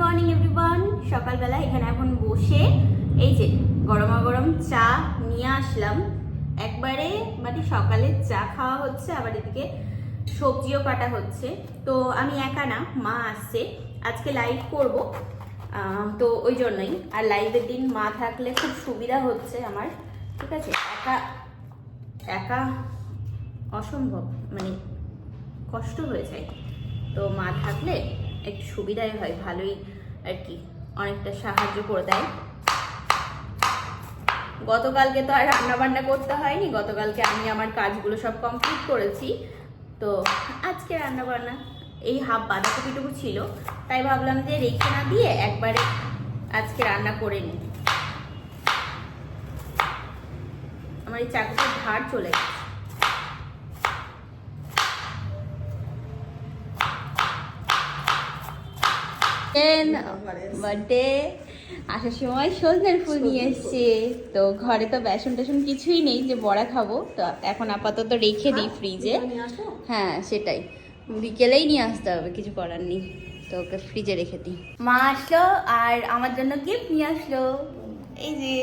Morning everyone সকালবেলা এখানে এখন বসে এই যে গরমা গরম চা নিয়ে আসলাম। একবারে মানে সকালে চা খাওয়া হচ্ছে, আবার এদিকে সবজিও কাটা হচ্ছে। তো আমি একা না, মা আসছে আজকে লাইভ করব। তো ওই জন্যই। আর লাইভের দিন মা থাকলে খুব সুবিধা হচ্ছে আমার। ঠিক আছে? একা একা অসম্ভব। মানে কষ্ট হয়ে যায়। তো মা থাকলে একটু সুবিধাই হয়, ভালোই আর কি, অনেকটা সাহায্য করে দেয়। গতকালকে তো আর রান্না বান্না করতে হয়নি, গতকালকে আমি আমার কাজগুলো সব কমপ্লিট করেছি। তো আজকে রান্না বান্না এই হাফ বাঁধাকপিটুকু ছিল, তাই ভাবলাম যে রেখে না দিয়ে একবারে আজকে রান্না করে নিই। আমার এই চাকুটার ধার চলে গেছে। বার্থডে আসার সময় সজনের ফুল নিয়ে এসছে। তো ঘরে তো বেসন টেসন কিছুই নেই যে বড়া খাব। তো এখন আপাতত রেখে দিই ফ্রিজে। হ্যাঁ সেটাই। বিকেলেই নিয়ে আসতে হবে কিছু করার নেই। তো ওকে ফ্রিজে রেখে দিই। মা আসলো আর আমার জন্য গিফট নিয়ে আসলো। এই যে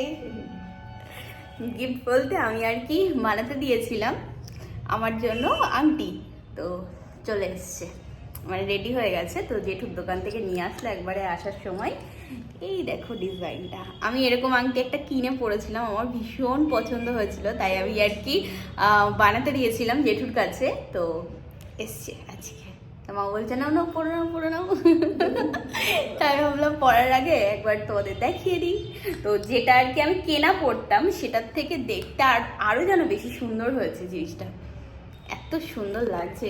গিফট বলতে আমি আর কি বানাতে দিয়েছিলাম। আমার জন্য আংটি। তো চলে এসছে। মানে রেডি হয়ে গেছে তো জেঠুর দোকান থেকে নিয়ে আসলো একবারে আসার সময়। এই দেখো ডিজাইনটা আমি এরকম আংটি একটা কিনে পড়েছিলাম আমার ভীষণ পছন্দ হয়েছিল তাই আমি আর কি বানাতে দিয়েছিলাম জেঠুর কাছে তো এসছে আজকে। তো মা বলছে নাও নাও পড়ো নাও পড়ো নাও। তাই ভাবলাম পড়ার আগে একবার তোমাদের দেখিয়ে দিই। তো যেটা আর কি আমি কেনা পড়তাম সেটার থেকে দেখতে আর আরও যেন বেশি সুন্দর হয়েছে জিনিসটা। এত সুন্দর লাগছে।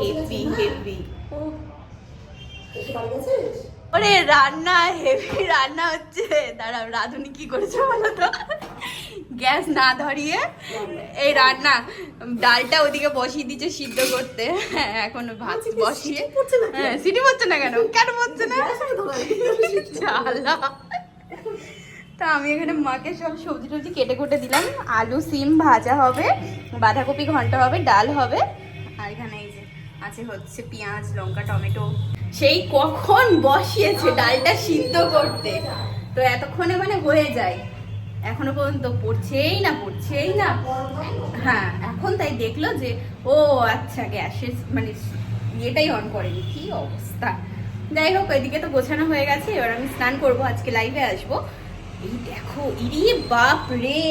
Heavy heavy. ওরে রান্না হেভি রান্না হচ্ছে। দাঁড়াও রাধুনি কি করেছে বলো তো? গ্যাস না ধরিয়ে এই রান্না ডালটা ওদিকে বসিয়ে দিচ্ছে সিদ্ধ করতে। হ্যাঁ এখন ভাত বসিয়ে। হ্যাঁ সিটি পড়ছে না কেন? কেন পড়ছে না? জ্বালা। তা আমি এখানে মাকে সব সবজি টবজি কেটে কুটে দিলাম। আলু সিম ভাজা হবে বাঁধাকপি ঘণ্টা হবে ডাল হবে। আর আছে হচ্ছে পেঁয়াজ, লঙ্কা, টমেটো। সেই কখন বসিয়েছে ডালটা সিদ্ধ করতে? তো এতক্ষণে মানে হয়ে যায়। এখনও পর্যন্ত পড়ছেই না পড়ছেই না। হ্যাঁ এখন তাই দেখল যে, ও আচ্ছা গ্যাসের মানে ইয়েটাই অন করেনি। কি অবস্থা? যাই হোক, এদিকে তো গোছানো হয়ে গেছে। এবার আমি স্নান করব, আজকে লাইভে আসব। এই দেখো, ইরি বাপ রে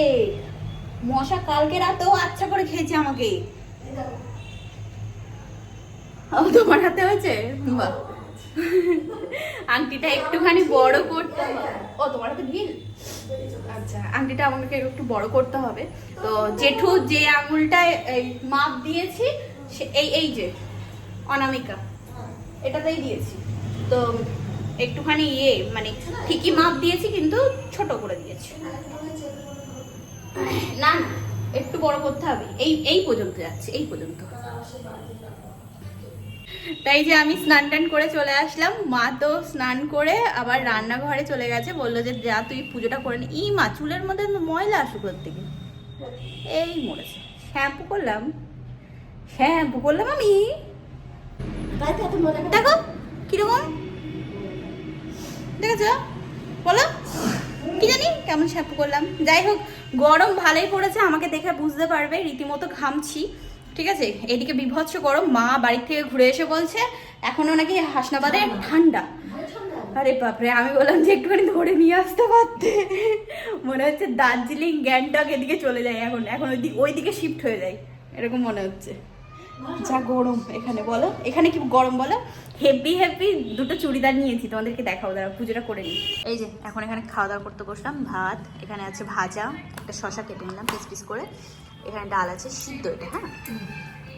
মশা কালকে রাতেও আচ্ছা করে খেয়েছে আমাকে। তোমার হাতে হয়েছে? বাহ। আংটিটা একটুখানি বড় করতে ও, তোমার হাতে ঢিল আচ্ছা আংটিটা আমাকে একটু বড় করতে হবে। তো জেঠু যে আঙুলটায় মাপ দিয়েছি এই এই যে, অনামিকা, এটাতেই দিয়েছি। তো একটুখানি ইয়ে মানে ঠিকই মাপ দিয়েছি, কিন্তু ছোট করে দিয়েছি। না না, একটু বড় করতে হবে। এই এই পর্যন্ত যাচ্ছে, এই পর্যন্ত। তাই যে আমি স্নান টান করে চলে আসলাম। মা তো স্নান করে আবার রান্নাঘরে চলে গেছে। বলল যে যা তুই পুজোটা করে নি। ই মা চুলের মধ্যে ময়লা আসুক থেকে। এই মরেছে। শ্যাম্পু করলাম। শ্যাম্পু করলাম আমি। দেখো কীরকম। দেখেছ? বলো। কি জানি কেমন শ্যাম্পু করলাম। যাই হোক গরম ভালোই পড়েছে। আমাকে দেখে বুঝতে পারবে। রীতিমতো ঘামছি। ঠিক আছে? এদিকে বিভৎস গরম, মা বাড়ির থেকে ঘুরে এসে বলছে, এখনও নাকি হাসনাবাদে ঠান্ডা। আরে বাপরে, আমি বললাম যে একটুখানি ধরে নিয়ে আসতে পারতে। মনে হচ্ছে দার্জিলিং, গ্যাংটক এদিকে চলে যায় এখন। এখন ওই দিক ওই দিকে শিফট হয়ে যায়। এরকম মনে হচ্ছে। যা গরম এখানে বলো। এখানে কি গরম বলো? হেভি হেভি দুটো চুড়িদার নিয়েছি, তোমাদেরকে দেখাও দাঁড়া পুজোটা করে নিই। এই যে, এখন এখানে খাওয়া দাওয়া করতে বসলাম, ভাত, এখানে আছে ভাজা, একটা শশা কেটে নিলাম, পিস পিস করে। এখানে ডাল আছে সিদ্ধ এটা হ্যাঁ?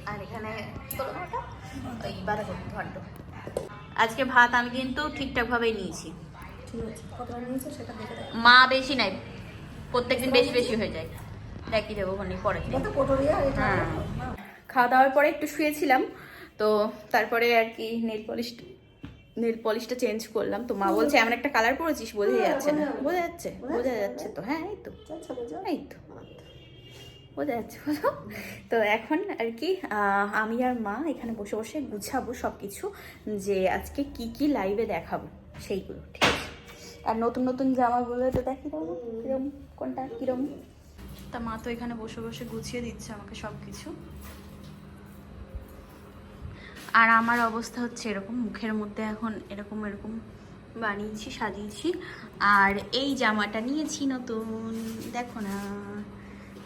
আর এখানে ওই বাঁধাকপি ঘন্ট। আজকে ভাত আমি কিন্তু ঠিকঠাকভাবেই নিয়েছি। মা বেশি নাই প্রত্যেকদিন বেশি বেশি হয়ে যায়। দেখি দেবো ওখানে পরে হ্যাঁ। খাওয়া দাওয়ার পরে একটু শুয়েছিলাম তো তারপরে আর কি নেল পলিশ নেল পলিশটা চেঞ্জ করলাম। তো মা বলছে এমন একটা কালার পরেছিস বোঝা যাচ্ছে না। বোঝা যাচ্ছে বোঝা যাচ্ছে তো হ্যাঁ এই তো। এই তো। বোঝা যাচ্ছে বলো তো এখন আর কি আমি আর মা এখানে বসে বসে গুছাবো সব কিছু যে আজকে কি কি লাইভে দেখাবো সেইগুলো ঠিক আছে? আর নতুন নতুন জামাগুলো তো দেখি দেবো কিরম কোনটা কিরম? তা মা তো এখানে বসে বসে গুছিয়ে দিচ্ছে আমাকে সব কিছু আর আমার অবস্থা হচ্ছে এরকম মুখের মধ্যে এখন এরকম এরকম বানিয়েছি সাজিয়েছি। আর এই জামাটা নিয়েছি নতুন দেখো না।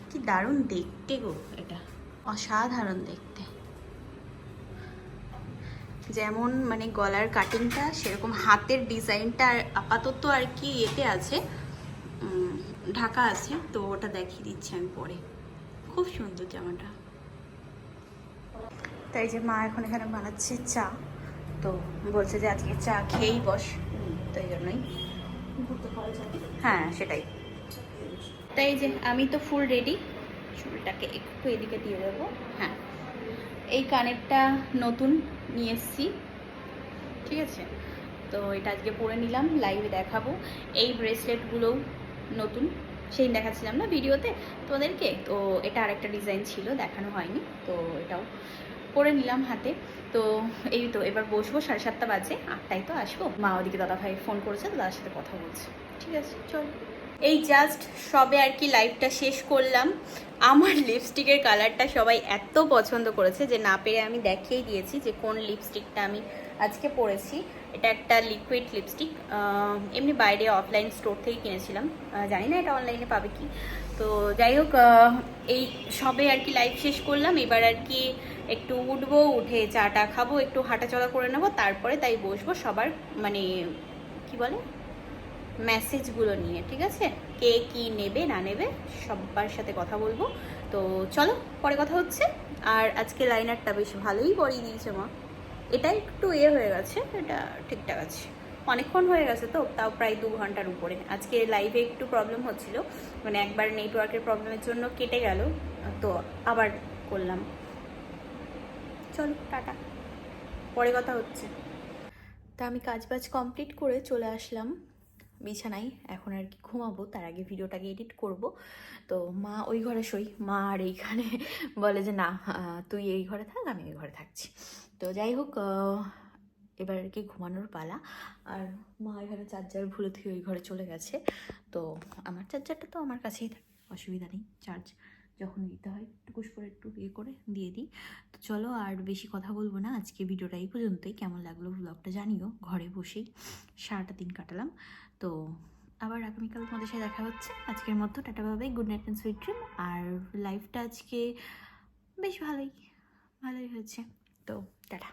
কি দারুণ দেখতে গো এটা। অসাধারণ দেখতে। যেমন মানে গলার কাটিংটা সেরকম হাতের ডিজাইনটা আপাতত আর কি এতে আছে ঢাকা আছে, তো ওটা দেখিয়ে দিচ্ছি আমি পরে। খুব সুন্দর জামাটা। তাই যে মা এখন এখানে বানাচ্ছে চা, তো বলছে যে আজকে চা খেয়েই বস। তাই জন্যই। হ্যাঁ সেটাই। তাই যে, আমি তো ফুল রেডি চুলটাকে একটু এদিকে দিয়ে দেবো। হ্যাঁ। এই কানেরটা নতুন নিয়ে এসছি। ঠিক আছে? তো এটা আজকে পরে নিলাম লাইভে দেখাবো। এই ব্রেসলেটগুলোও নতুন। সেই দেখাচ্ছিলাম না ভিডিওতে তোমাদেরকে? তো এটা আরেকটা ডিজাইন ছিল, দেখানো হয়নি। তো এটাও পরে নিলাম হাতে। তো এই তো, এবার বসবো, সাড়ে সাতটা বাজে, আটটায় তো আসব। মা ওদিকে দাদা ভাই ফোন করেছে দাদার সাথে কথা বলছে। ঠিক আছে, চল। এই জাস্ট সবে আর কি লাইভটা শেষ করলাম। আমার লিপস্টিকের কালারটা সবাই এত পছন্দ করেছে যে না পেরে আমি দেখিয়েই দিয়েছি যে কোন লিপস্টিকটা আমি আজকে পরেছি। এটা একটা লিকুইড লিপস্টিক এমনি বাইরে অফলাইন স্টোর থেকে কিনেছিলাম। জানি না এটা অনলাইনে পাবে কি। তো যাই হোক এই সবে আর কি লাইভ শেষ করলাম। এবার আর কি একটু উঠবো, উঠে চাটা খাব, একটু হাঁটাচলা করে নেব, তারপরে তাই বসবো। সবার মানে কি বলে? মেসেজগুলো নিয়ে, ঠিক আছে? কে কি নেবে, না নেবে সবার সাথে কথা বলব। তো চলো, পরে কথা হচ্ছে। আর আজকে লাইনারটা বেশ ভালোই পরিয়ে দিয়েছে মা। এটা একটু এ হয়ে গেছে, এটা ঠিকঠাক আছে। অনেকক্ষণ হয়ে গেছে তো, তাও প্রায় দু ঘণ্টার উপরে। আজকে লাইভে একটু প্রবলেম হচ্ছিল মানে একবার নেটওয়ার্কের প্রবলেমের জন্য কেটে গেল, তো আবার করলাম। চলো, টাটা। পরে কথা হচ্ছে। তা আমি কাজ বাজ কমপ্লিট করে চলে আসলাম। বিছানায় এখন আর কি ঘুমাবো, তার আগে ভিডিওটাকে এডিট করব। তো মা ওই ঘরে শোই মা আর এইখানে বলে যে, না তুই এই ঘরে থাক, আমি এই ঘরে থাকছি। তো যাই হোক এবার আর কি ঘুমানোর পালা। আর মা এখানে চার্জার ভুলে থেকে ওই ঘরে চলে গেছে। তো আমার চার্জারটা তো আমার কাছেই থাকে, অসুবিধা নেই। চার্জ যখন দিতে হয় টুকুস করে, একটু ইয়ে করে দিয়ে দিই। তো চলো আর বেশি কথা বলব না। আজকে ভিডিওটা এই পর্যন্তই। কেমন লাগল ব্লগটা জানিও। ঘরে বসেই সারাটা দিন কাটালাম। তো আবার আগামীকাল তোমাদের সাথে দেখা হচ্ছে। আজকের মতো, tata Babai good night and sweet dream আর লাইফটা আজকে বেশ ভালোই ভালোই হয়েছে। তো টাটা।